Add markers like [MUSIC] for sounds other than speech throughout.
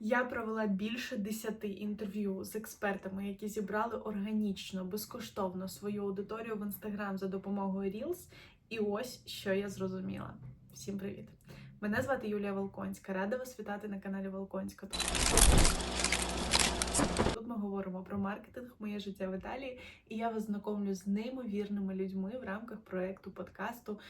Я провела більше десяти інтерв'ю з експертами, які зібрали органічно, безкоштовно свою аудиторію в інстаграм за допомогою Reels. І ось що я зрозуміла. Всім привіт! Мене звати Юлія Волконська. Рада вас вітати на каналі Волконська. Тут ми говоримо про маркетинг, моє життя в Італії, і я вас знайомлю з неймовірними людьми в рамках проекту подкасту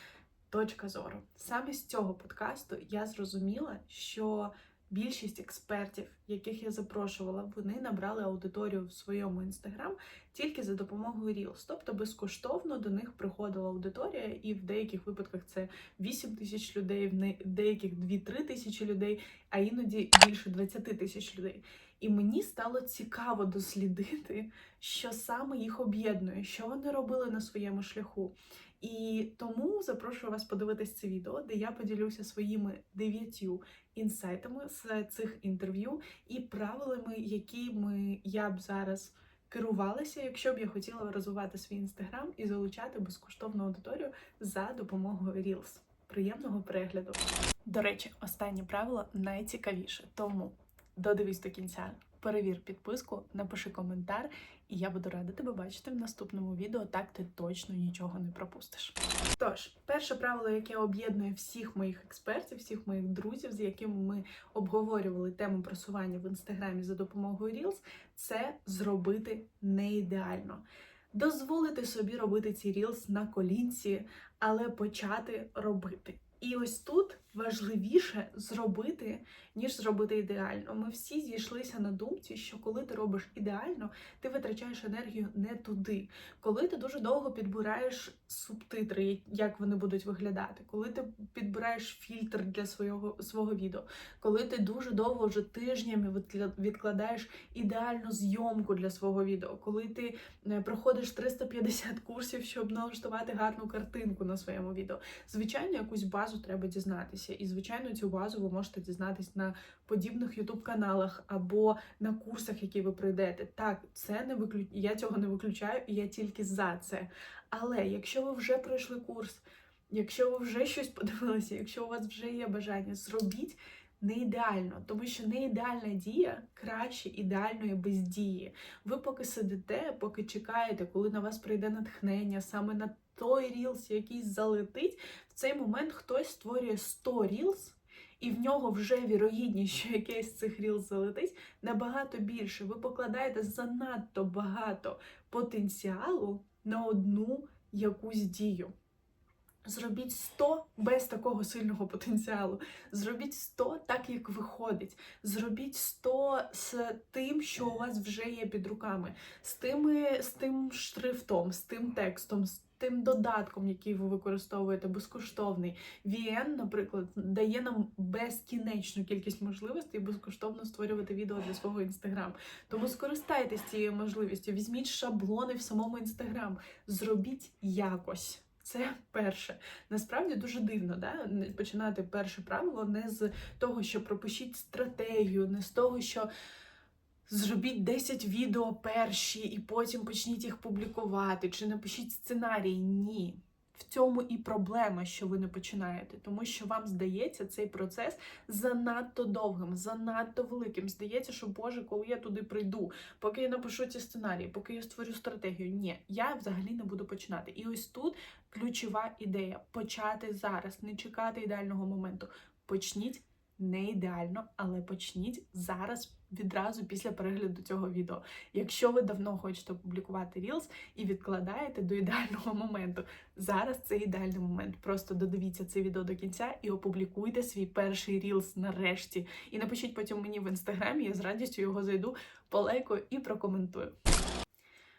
Точка зору. Саме з цього подкасту я зрозуміла, що більшість експертів, яких я запрошувала, вони набрали аудиторію в своєму інстаграм тільки за допомогою Reels. Тобто безкоштовно до них приходила аудиторія, і в деяких випадках це 8 тисяч людей, в деяких 2-3 тисячі людей, а іноді більше 20 тисяч людей. І мені стало цікаво дослідити, що саме їх об'єднує, що вони робили на своєму шляху. І тому запрошую вас подивитись це відео, де я поділюся своїми дев'ятью інсайтами з цих інтерв'ю і правилами, якими я б зараз керувалася, якщо б я хотіла розвивати свій інстаграм і залучати безкоштовну аудиторію за допомогою Reels. Приємного перегляду. До речі, останнє правило найцікавіше, тому додивись до кінця. Перевір підписку, напиши коментар, і я буду рада тебе бачити в наступному відео. Так ти точно нічого не пропустиш. Тож, перше правило, яке об'єднує всіх моїх експертів, всіх моїх друзів, з якими ми обговорювали тему просування в інстаграмі за допомогою Reels, це зробити не ідеально. Дозволити собі робити ці Reels на колінці, але почати робити. І ось тут важливіше зробити, ніж зробити ідеально. Ми всі зійшлися на думці, що коли ти робиш ідеально, ти витрачаєш енергію не туди. Коли ти дуже довго підбираєш субтитри, як вони будуть виглядати, коли ти підбираєш фільтр для свого свого відео, коли ти дуже довго вже тижнями відкладаєш ідеальну зйомку для свого відео, коли ти е, проходиш 350 курсів, щоб налаштувати гарну картинку на своєму відео. Звичайно, якусь базу треба дізнатися, і звичайно, цю базу ви можете дізнатись на подібних ютуб-каналах або на курсах, які ви пройдете. Так, це не виключ... я цього не виключаю, і я тільки за це. Але якщо ви вже пройшли курс, якщо ви вже щось подивилися, якщо у вас вже є бажання, зробіть. Не ідеально, тому що не ідеальна дія краще ідеальної бездії. Ви поки сидите, поки чекаєте, коли на вас прийде натхнення саме на той рілс, який залетить, в цей момент хтось створює 100 рілс, і в нього вже вірогідність, що якийсь з цих рілс залетить, набагато більше. Ви покладаєте занадто багато потенціалу на одну якусь дію. Зробіть 100 без такого сильного потенціалу. Зробіть 100 так, як виходить. Зробіть 100 з тим, що у вас вже є під руками, з, тими, з тим шрифтом, з тим текстом, з тим додатком, який ви використовуєте, безкоштовний. VN, наприклад, дає нам безкінечну кількість можливостей безкоштовно створювати відео для свого інстаграм. Тому скористайтесь цією можливістю, візьміть шаблони в самому інстаграм, зробіть якось. Це перше. Насправді дуже дивно, да? починати перше правило не з того, що пропишіть стратегію, не з того, що зробіть 10 відео перші і потім почніть їх публікувати, чи напишіть сценарій. Ні. В цьому і проблема, що ви не починаєте, тому що вам здається цей процес занадто довгим, занадто великим. Здається, що Боже, коли я туди прийду, поки я напишу ці сценарії, поки я створю стратегію. Ні, я взагалі не буду починати. І ось тут ключова ідея почати зараз, не чекати ідеального моменту. Почніть не ідеально, але почніть зараз відразу після перегляду цього відео. Якщо ви давно хочете опублікувати Reels і відкладаєте до ідеального моменту, зараз це ідеальний момент. Просто додивіться це відео до кінця і опублікуйте свій перший Reels нарешті. І напишіть потім мені в інстаграмі, я з радістю його зайду, полайкую і прокоментую.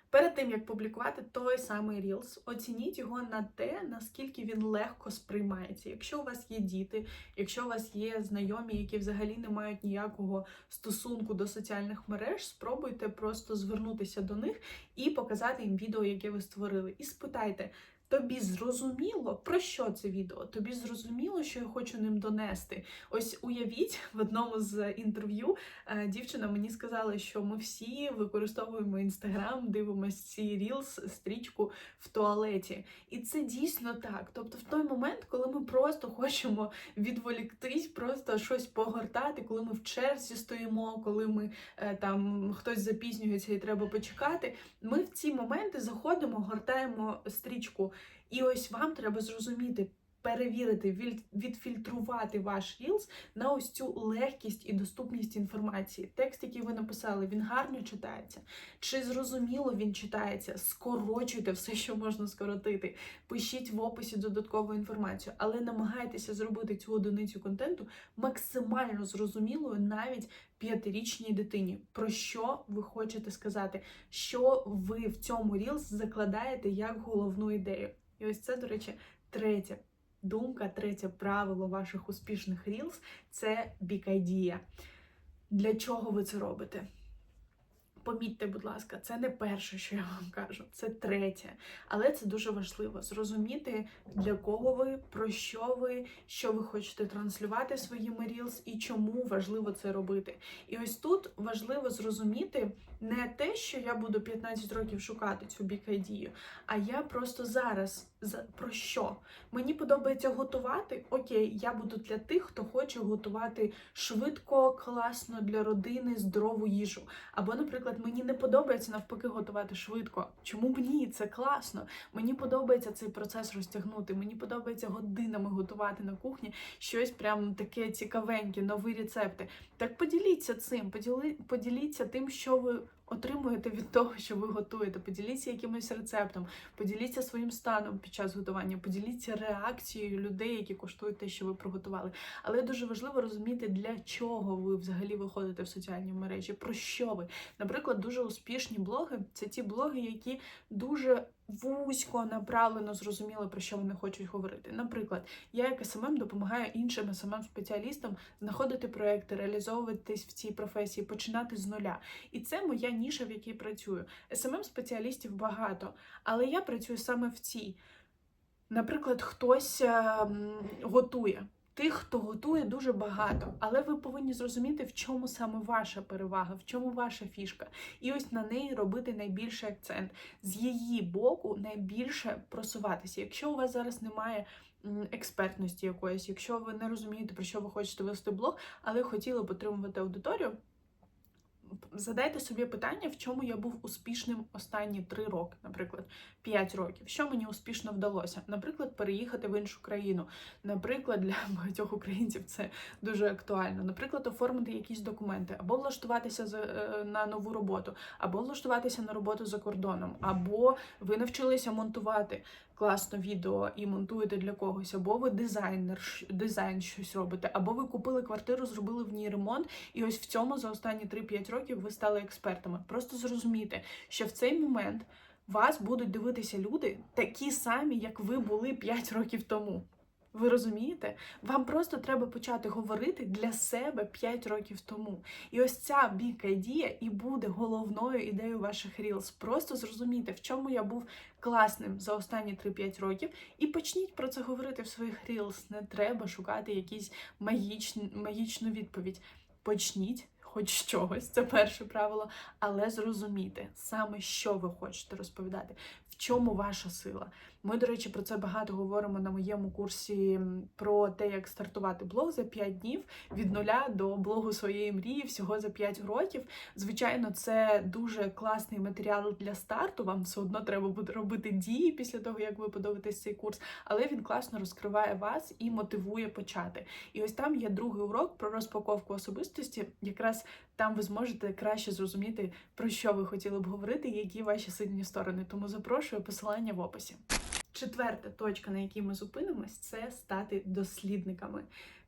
Перед тим як публікувати той самий Reels, оцініть його на те, наскільки він легко сприймається. Якщо у вас є діти, якщо у вас є знайомі, які взагалі не мають ніякого стосунку до соціальних мереж, спробуйте просто звернутися до них і показати їм відео, яке ви створили. І спитайте, Тобі зрозуміло, про що це відео? Тобі зрозуміло, що я хочу ним донести. Ось уявіть, в одному з інтерв'ю е, дівчина мені сказала, що ми всі використовуємо інстаграм, дивимося ці рілс, стрічку в туалеті. І це дійсно так. Тобто, в той момент, коли ми просто хочемо відволіктись, просто щось погортати, коли ми в черзі стоїмо, коли ми е, там хтось запізнюється і треба почекати, ми в ці моменти заходимо, гортаємо стрічку. І ось вам треба зрозуміти, перевірити, відфільтрувати ваш Reels на ось цю легкість і доступність інформації. Текст, який ви написали, він гарно читається. Чи зрозуміло він читається? Скорочуйте все, що можна скоротити. Пишіть в описі додаткову інформацію, але намагайтеся зробити цю одиницю контенту максимально зрозумілою навіть п'ятирічній дитині. Про що ви хочете сказати? Що ви в цьому рілс закладаєте як головну ідею? І ось це, до речі, третя думка, третє правило ваших успішних рілс – це бікайдія. Для чого ви це робите? Помітьте, будь ласка, це не перше, що я вам кажу, це третє. Але це дуже важливо зрозуміти, для кого ви, про що ви, що ви хочете транслювати своїми Reels і чому важливо це робити. І ось тут важливо зрозуміти не те, що я буду 15 років шукати цю бікайдію, а я просто зараз про що? Мені подобається готувати. Окей, я буду для тих, хто хоче готувати швидко, класно для родини, здорову їжу. Або, наприклад, мені не подобається навпаки готувати швидко. Чому б ні? Це класно. Мені подобається цей процес розтягнути. Мені подобається годинами готувати на кухні щось прям таке цікавеньке, нові рецепти. Так поділіться цим, поділи, поділіться тим, що ви отримуєте від того, що ви готуєте. Поділіться якимось рецептом, поділіться своїм станом під час готування, поділіться реакцією людей, які коштують те, що ви приготували. Але дуже важливо розуміти, для чого ви взагалі виходите в соціальні мережі, про що ви. Наприклад, дуже успішні блоги це ті блоги, які дуже вузько направлено зрозуміли, про що вони хочуть говорити. Наприклад, я як СММ допомагаю іншим СММ спеціалістам знаходити проекти, реалізовуватись в цій професії, починати з нуля. І це моя ніша, в якій працюю. СММ спеціалістів багато, але я працюю саме в цій. Наприклад, хтось ем, готує. Тих, хто готує дуже багато, але ви повинні зрозуміти, в чому саме ваша перевага, в чому ваша фішка. І ось на неї робити найбільший акцент. З її боку найбільше просуватися. Якщо у вас зараз немає експертності якоїсь, якщо ви не розумієте, про що ви хочете вести блог, але хотіли б отримувати аудиторію. Задайте собі питання, в чому я був успішним останні три роки, наприклад, 5 років. Що мені успішно вдалося? Наприклад, переїхати в іншу країну. Наприклад, для [LAUGHS] багатьох українців це дуже актуально. Наприклад, оформити якісь документи, або влаштуватися е, на нову роботу, або влаштуватися на роботу за кордоном, або ви навчилися монтувати класно відео і монтуєте для когось, або ви дизайнер, дизайн щось робите, або ви купили квартиру, зробили в ній ремонт, і ось в цьому за останні 3-5 років ви стали експертами. Просто зрозумійте, що в цей момент вас будуть дивитися люди такі самі, як ви були 5 років тому. Ви розумієте? Вам просто треба почати говорити для себе 5 років тому. І ось ця біка ідея і буде головною ідеєю ваших Reels. Просто зрозумійте, в чому я був класним за останні 3-5 років, і почніть про це говорити в своїх Reels. Не треба шукати якісь магічні, магічну відповідь. Почніть. Хоч чогось, це перше правило, але зрозумійте саме, що ви хочете розповідати, в чому ваша сила. Ми, до речі, про це багато говоримо на моєму курсі про те, як стартувати блог за 5 днів від нуля до блогу своєї мрії всього за 5 років. Звичайно, це дуже класний матеріал для старту. Вам все одно треба буде робити дії після того, як ви подивитесь цей курс, але він класно розкриває вас і мотивує почати. І ось там є другий урок про розпаковку особистості. Якраз там ви зможете краще зрозуміти, про що ви хотіли б говорити, які ваші сильні сторони. Тому запрошую посилання в описі. Четверта точка, на якій ми зупинимось, це стати дослідниками.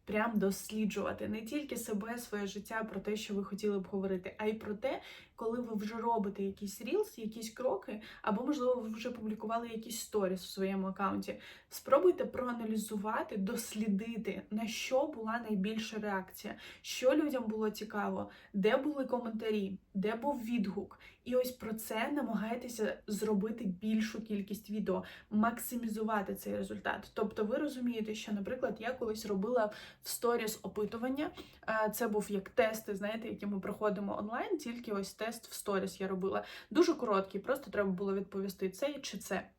прям досліджувати не тільки себе, своє життя про те, що ви хотіли б говорити, а й про те, коли ви вже робите якісь рілс, якісь кроки, або, можливо, ви вже публікували якісь сторіс у своєму аккаунті. Спробуйте проаналізувати, дослідити, на що була найбільша реакція, що людям було цікаво, де були коментарі, де був відгук. І ось про це намагайтеся зробити більшу кількість відео, максимізувати цей результат. Тобто, ви розумієте, що, наприклад, я колись робила в сторіс опитування. Це був як тести, знаєте, які ми проходимо онлайн, тільки ось тест в сторіс я робила. Дуже короткий, просто треба було відповісти це чи це.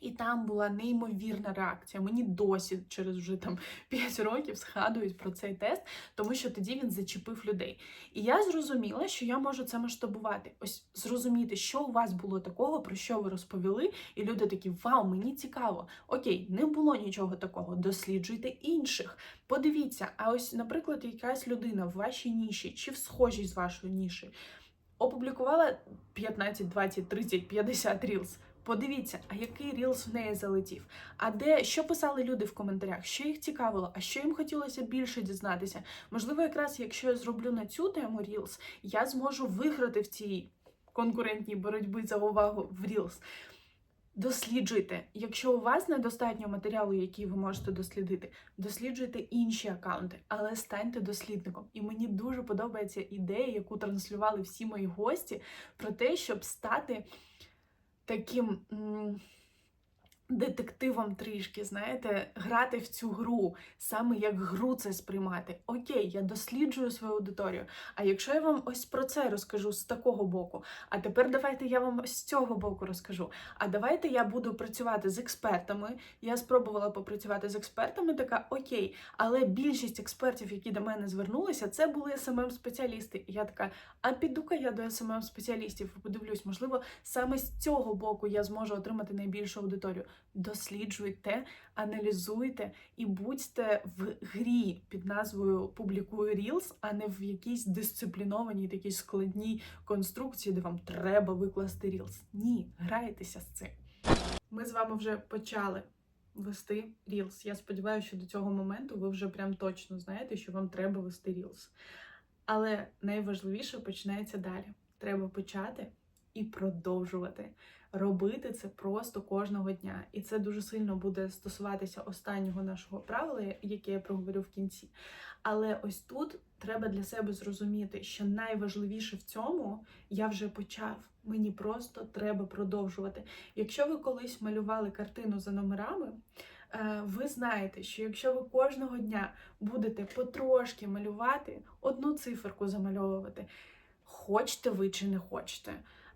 І там була неймовірна реакція. Мені досі через вже там [LAUGHS] 5 років згадують про цей тест, тому що тоді він зачепив людей. І я зрозуміла, що я можу це масштабувати. Ось зрозуміти, що у вас було такого, про що ви розповіли, і люди такі: Вау, мені цікаво. Окей, не було нічого такого. Досліджуйте інших. Подивіться, а ось, наприклад, якась людина в вашій ніші чи в схожій з вашою ніші опублікувала 15, 20, 30, 50 рілс. Подивіться, а який рілс в неї залетів? А де що писали люди в коментарях? Що їх цікавило? А що їм хотілося більше дізнатися? Можливо, якраз якщо я зроблю на цю тему рілс, я зможу виграти в цій конкурентній боротьбі за увагу в рілс. Досліджуйте, якщо у вас недостатньо матеріалу, який ви можете дослідити, досліджуйте інші аккаунти, але станьте дослідником. І мені дуже подобається ідея, яку транслювали всі мої гості, про те, щоб стати таким детективом трішки, знаєте, грати в цю гру, саме як гру це сприймати. Окей, я досліджую свою аудиторію. А якщо я вам ось про це розкажу з такого боку, а тепер давайте я вам з цього боку розкажу. А давайте я буду працювати з експертами. Я спробувала попрацювати з експертами, така окей, але більшість експертів, які до мене звернулися, це були smm спеціалісти. І я така, а піду-ка я до smm спеціалістів і подивлюсь, можливо, саме з цього боку я зможу отримати найбільшу аудиторію. Досліджуйте, аналізуйте і будьте в грі під назвою Публікую Reels, а не в якійсь дисциплінованій такій складній конструкції, де вам треба викласти Reels. Ні, грайтеся з цим. Ми з вами вже почали вести Reels. Я сподіваюся, що до цього моменту ви вже прям точно знаєте, що вам треба вести Reels. Але найважливіше починається далі. Треба почати і продовжувати. Робити це просто кожного дня. І це дуже сильно буде стосуватися останнього нашого правила, яке я проговорю в кінці. Але ось тут треба для себе зрозуміти, що найважливіше в цьому я вже почав. Мені просто треба продовжувати. Якщо ви колись малювали картину за номерами, е, ви знаєте, що якщо ви кожного дня будете потрошки малювати, одну циферку замальовувати, хочете ви чи не хочете.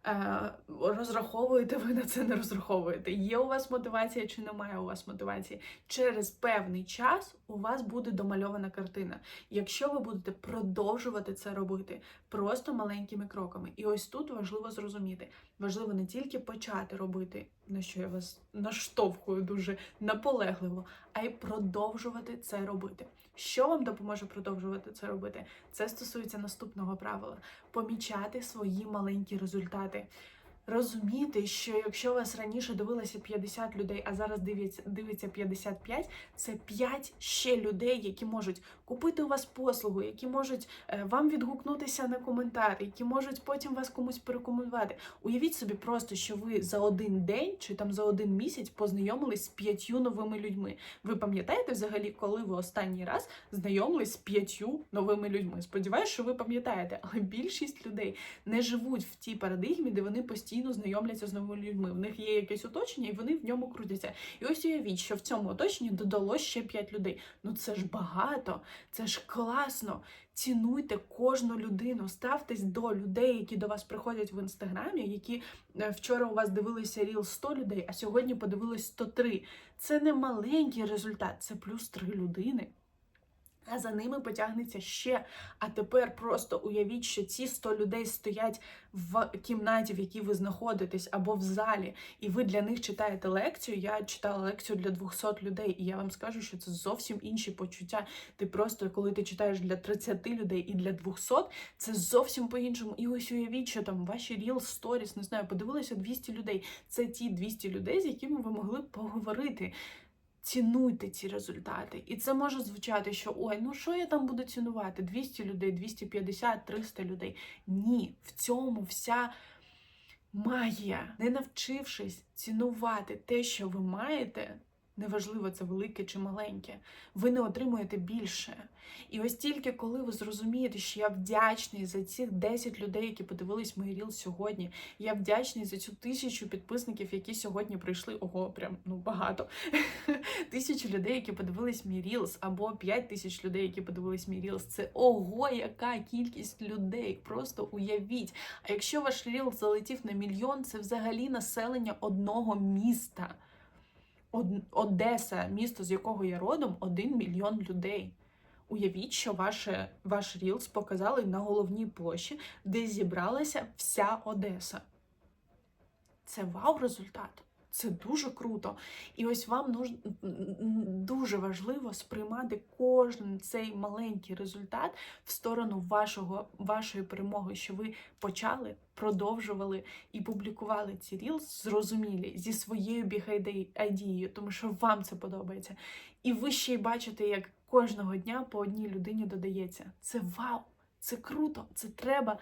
Е, Розраховуєте ви на це, не розраховуєте. Є у вас мотивація чи немає у вас мотивації? Через певний час у вас буде домальована картина. Якщо ви будете продовжувати це робити просто маленькими кроками. І ось тут важливо зрозуміти. Важливо не тільки почати робити, на що я вас наштовхую дуже наполегливо, а й продовжувати це робити. Що вам допоможе продовжувати це робити? Це стосується наступного правила: помічати свої маленькі результати. Розуміти, що якщо вас раніше дивилося 50 людей, а зараз дивиться, дивиться 55, це 5 ще людей, які можуть купити у вас послугу, які можуть е, вам відгукнутися на коментар, які можуть потім вас комусь порекомендувати. Уявіть собі просто, що ви за один день чи там за один місяць познайомились з п'ятью новими людьми. Ви пам'ятаєте взагалі, коли ви останній раз знайомились з п'ятью новими людьми? Сподіваюсь, що ви пам'ятаєте, але більшість людей не живуть в тій парадигмі, де вони постійно знайомляться з новими людьми. В них є якесь оточення, і вони в ньому крутяться. І ось уявіть, що в цьому оточенні додалось ще 5 людей. Ну це ж багато, це ж класно. Цінуйте кожну людину, ставтесь до людей, які до вас приходять в інстаграмі, які е, вчора у вас дивилися ріл 100 людей, а сьогодні подивились 103. Це не маленький результат, це плюс 3 людини. А за ними потягнеться ще. А тепер просто уявіть, що ці 100 людей стоять в кімнаті, в якій ви знаходитесь, або в залі, і ви для них читаєте лекцію. Я читала лекцію для 200 людей, і я вам скажу, що це зовсім інші почуття. Ти просто, коли ти читаєш для 30 людей і для 200, це зовсім по-іншому. І ось уявіть, що там ваші Reels, Stories, не знаю, подивилися 200 людей. Це ті 200 людей, з якими ви могли поговорити. Цінуйте ці результати. І це може звучати, що ой, ну що я там буду цінувати? 200 людей, 250, 300 людей. Ні, в цьому вся магія. Не навчившись цінувати те, що ви маєте, неважливо, це велике чи маленьке, ви не отримуєте більше. І ось тільки коли ви зрозумієте, що я вдячний за цих 10 людей, які подивились мої ріл сьогодні, я вдячний за цю тисячу підписників, які сьогодні прийшли. Ого, прям ну багато. [LAUGHS] Тисячу людей, які подивились мій рілс, або 5 тисяч людей, які подивились мій рілс. Це ого, яка кількість людей. Просто уявіть. А якщо ваш ріл залетів на мільйон, це взагалі населення одного міста. Од- Одеса, місто, з якого я родом, один мільйон людей. Уявіть, що ваше, ваш Рілс показали на головній площі, де зібралася вся Одеса. Це вау-результат. Це дуже круто. І ось вам нуж... дуже важливо сприймати кожен цей маленький результат в сторону вашого, вашої перемоги, що ви почали, продовжували і публікували ці рілс зрозумілі зі своєю бігайдією, тому що вам це подобається. І ви ще й бачите, як кожного дня по одній людині додається. Це вау! Це круто! Це треба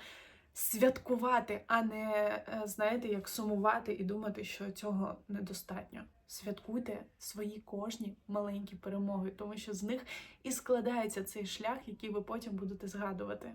святкувати, а не, е, знаєте, як сумувати і думати, що цього недостатньо. Святкуйте свої кожні маленькі перемоги, тому що з них і складається цей шлях, який ви потім будете згадувати.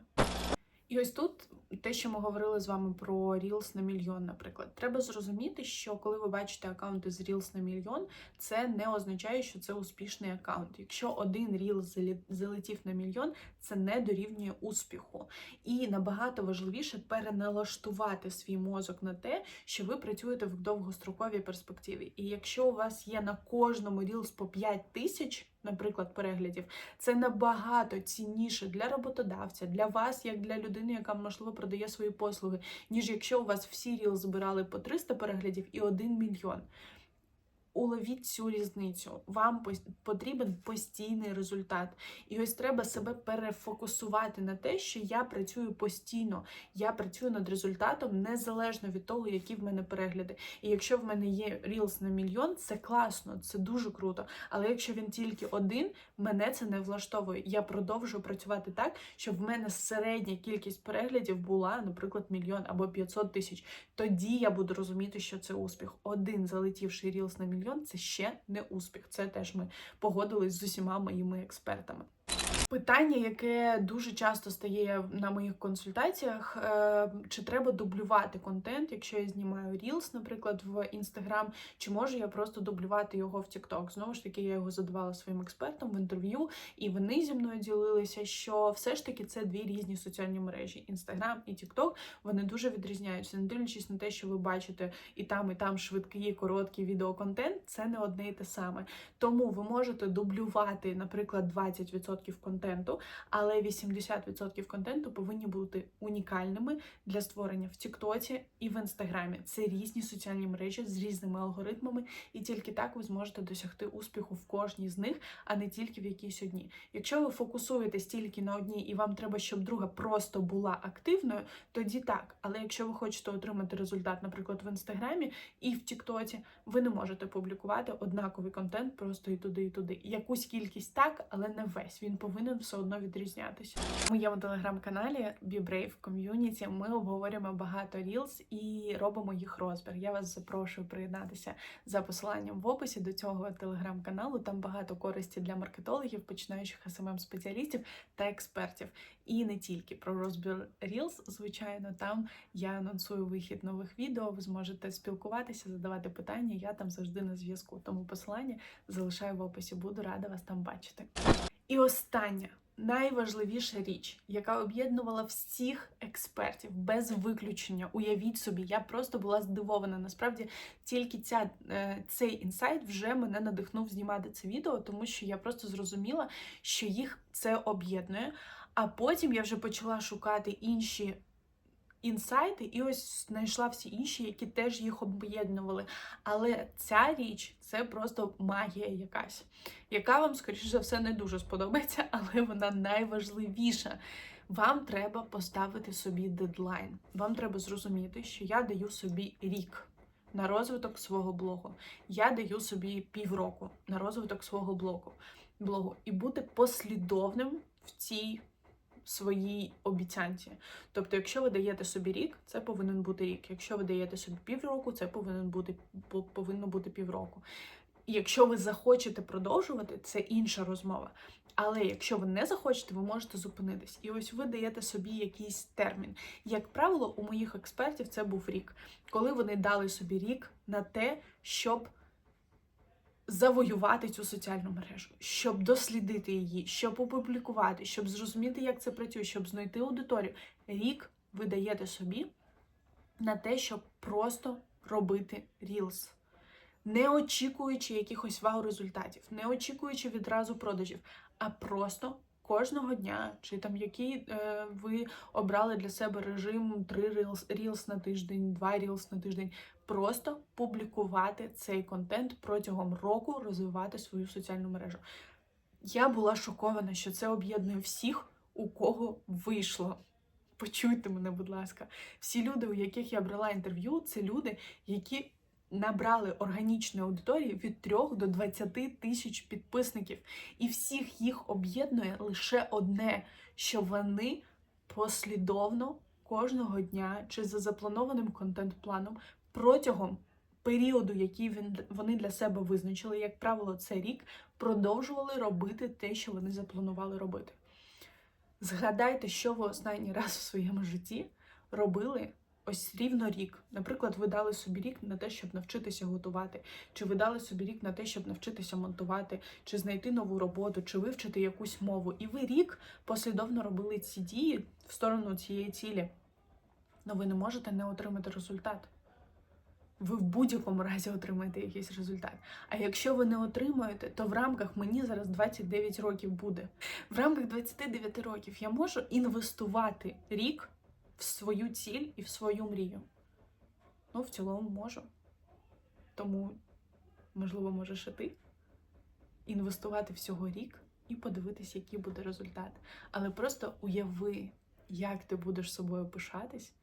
І ось тут те, що ми говорили з вами про Reels на мільйон, наприклад, треба зрозуміти, що коли ви бачите аккаунти з Reels на мільйон, це не означає, що це успішний аккаунт. Якщо один Reels залетів на мільйон, це не дорівнює успіху. І набагато важливіше переналаштувати свій мозок на те, що ви працюєте в довгостроковій перспективі. І якщо у вас є на кожному Reels по 5 тисяч, наприклад, переглядів, це набагато цінніше для роботодавця, для вас, як для людини, яка можливо продає свої послуги, ніж якщо у вас всі ріл збирали по 300 переглядів і 1 мільйон. Уловіть цю різницю. Вам потрібен постійний результат. І ось треба себе перефокусувати на те, що я працюю постійно, я працюю над результатом незалежно від того, які в мене перегляди. І якщо в мене є рілс на мільйон, це класно, це дуже круто. Але якщо він тільки один, мене це не влаштовує. Я продовжую працювати так, щоб в мене середня кількість переглядів була, наприклад, мільйон або 500 тисяч. Тоді я буду розуміти, що це успіх. Один залетівший рілс на мільйон мільйон це ще не успіх. Це теж ми погодились з усіма моїми експертами. Питання, яке дуже часто стає на моїх консультаціях, е, чи треба дублювати контент, якщо я знімаю Reels, наприклад, в Instagram, чи можу я просто дублювати його в TikTok? Знову ж таки, я його задавала своїм експертам в інтерв'ю, і вони зі мною ділилися, що все ж таки це дві різні соціальні мережі: Instagram і TikTok, Вони дуже відрізняються, не дивлячись на те, що ви бачите і там, і там швидкий, короткий відеоконтент, це не одне і те саме. Тому ви можете дублювати, наприклад, 20% контенту контенту, але 80% контенту повинні бути унікальними для створення в Тіктоці і в Інстаграмі. Це різні соціальні мережі з різними алгоритмами, і тільки так ви зможете досягти успіху в кожній з них, а не тільки в якійсь одній. Якщо ви фокусуєтесь тільки на одній, і вам треба, щоб друга просто була активною, тоді так. Але якщо ви хочете отримати результат, наприклад, в інстаграмі і в Тіктоці, ви не можете публікувати однаковий контент просто і туди, і туди. Якусь кількість так, але не весь. Він повинен повинен все одно відрізнятися. В моєму телеграм-каналі Be Brave Community ми обговорюємо багато Reels і робимо їх розбір. Я вас запрошую приєднатися за посиланням в описі до цього телеграм-каналу. Там багато користі для маркетологів, починаючих smm спеціалістів та експертів. І не тільки про розбір Reels, звичайно, там я анонсую вихід нових відео. Ви зможете спілкуватися, задавати питання. Я там завжди на зв'язку. Тому посилання залишаю в описі. Буду рада вас там бачити. І остання найважливіша річ, яка об'єднувала всіх експертів без виключення. Уявіть собі, я просто була здивована. Насправді, тільки ця, е, цей інсайт вже мене надихнув знімати це відео, тому що я просто зрозуміла, що їх це об'єднує. А потім я вже почала шукати інші інсайти, і ось знайшла всі інші, які теж їх об'єднували. Але ця річ це просто магія якась, яка вам, скоріш за все, не дуже сподобається, [LAUGHS] але вона найважливіша. Вам треба поставити собі дедлайн. Вам треба зрозуміти, що я даю собі рік. на розвиток свого блогу. Я даю собі півроку на розвиток свого блогу. блогу і бути послідовним в цій своїй обіцянці. Тобто, якщо ви даєте собі рік, це повинен бути рік. Якщо ви даєте собі півроку, це повинен бути повинно бути півроку. Якщо ви захочете продовжувати, це інша розмова. Але якщо ви не захочете, ви можете зупинитись. І ось ви даєте собі якийсь термін. Як правило, у моїх експертів це був рік, коли вони дали собі рік на те, щоб завоювати цю соціальну мережу, щоб дослідити її, щоб опублікувати, щоб зрозуміти, як це працює, щоб знайти аудиторію. Рік ви даєте собі на те, щоб просто робити рілс. Не очікуючи якихось вау-результатів, не очікуючи відразу продажів, а просто кожного дня, чи там який е, ви обрали для себе режим 3 Reels, Reels на тиждень, 2 Reels на тиждень, просто публікувати цей контент протягом року, розвивати свою соціальну мережу. Я була шокована, що це об'єднує всіх, у кого вийшло. Почуйте мене, будь ласка. Всі люди, у яких я брала інтерв'ю, це люди, які набрали органічної аудиторії від 3 до 20 тисяч підписників. І всіх їх об'єднує лише одне, що вони послідовно кожного дня чи за запланованим контент-планом протягом періоду, який він, вони для себе визначили, як правило, це рік, продовжували робити те, що вони запланували робити. Згадайте, що ви останній раз в своєму житті робили ось рівно рік. Наприклад, ви дали собі рік на те, щоб навчитися готувати, чи ви дали собі рік на те, щоб навчитися монтувати, чи знайти нову роботу, чи вивчити якусь мову. І ви рік послідовно робили ці дії в сторону цієї цілі. але ви не можете не отримати результат. Ви в будь-якому разі отримаєте якийсь результат. А якщо ви не отримуєте, то в рамках мені зараз 29 років буде. В рамках 29 років я можу інвестувати рік в свою ціль і в свою мрію. Ну, в цілому можу. Тому, можливо, можеш і ти інвестувати всього рік і подивитись, який буде результат. Але просто уяви, як ти будеш собою пишатись,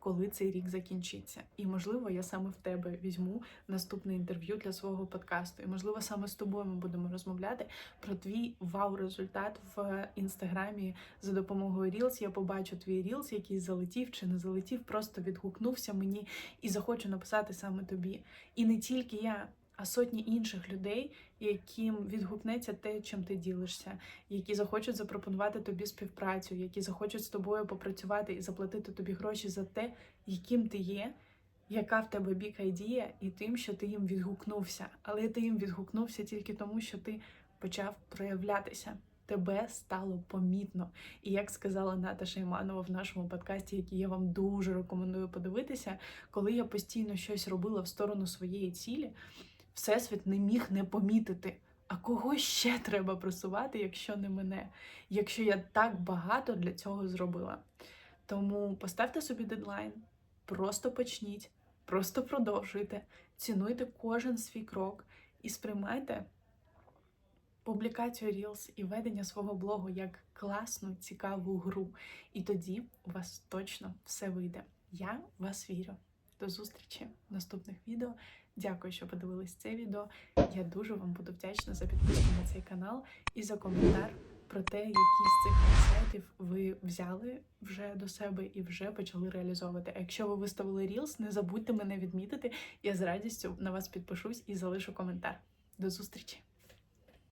коли цей рік закінчиться. І, можливо, я саме в тебе візьму наступне інтерв'ю для свого подкасту. І, можливо, саме з тобою ми будемо розмовляти про твій вау-результат в інстаграмі за допомогою Reels. Я побачу твій Reels, який залетів чи не залетів, просто відгукнувся мені і захочу написати саме тобі. І не тільки я. А сотні інших людей, яким відгукнеться те, чим ти ділишся, які захочуть запропонувати тобі співпрацю, які захочуть з тобою попрацювати і заплатити тобі гроші за те, яким ти є, яка в тебе бік ідея, і тим, що ти їм відгукнувся. Але ти їм відгукнувся тільки тому, що ти почав проявлятися. Тебе стало помітно. І як сказала Ната Шайманова в нашому подкасті, який я вам дуже рекомендую подивитися, коли я постійно щось робила в сторону своєї цілі. Всесвіт не міг не помітити. А кого ще треба просувати, якщо не мене, якщо я так багато для цього зробила. Тому поставте собі дедлайн, просто почніть, просто продовжуйте, цінуйте кожен свій крок і сприймайте публікацію Reels і ведення свого блогу як класну, цікаву гру. І тоді у вас точно все вийде. Я вас вірю. До зустрічі в наступних відео. Дякую, що подивились це відео. Я дуже вам буду вдячна за підписку на цей канал і за коментар про те, які з цих інсайтів ви взяли вже до себе і вже почали реалізовувати. А якщо ви виставили Reels, не забудьте мене відмітити. Я з радістю на вас підпишусь і залишу коментар. До зустрічі!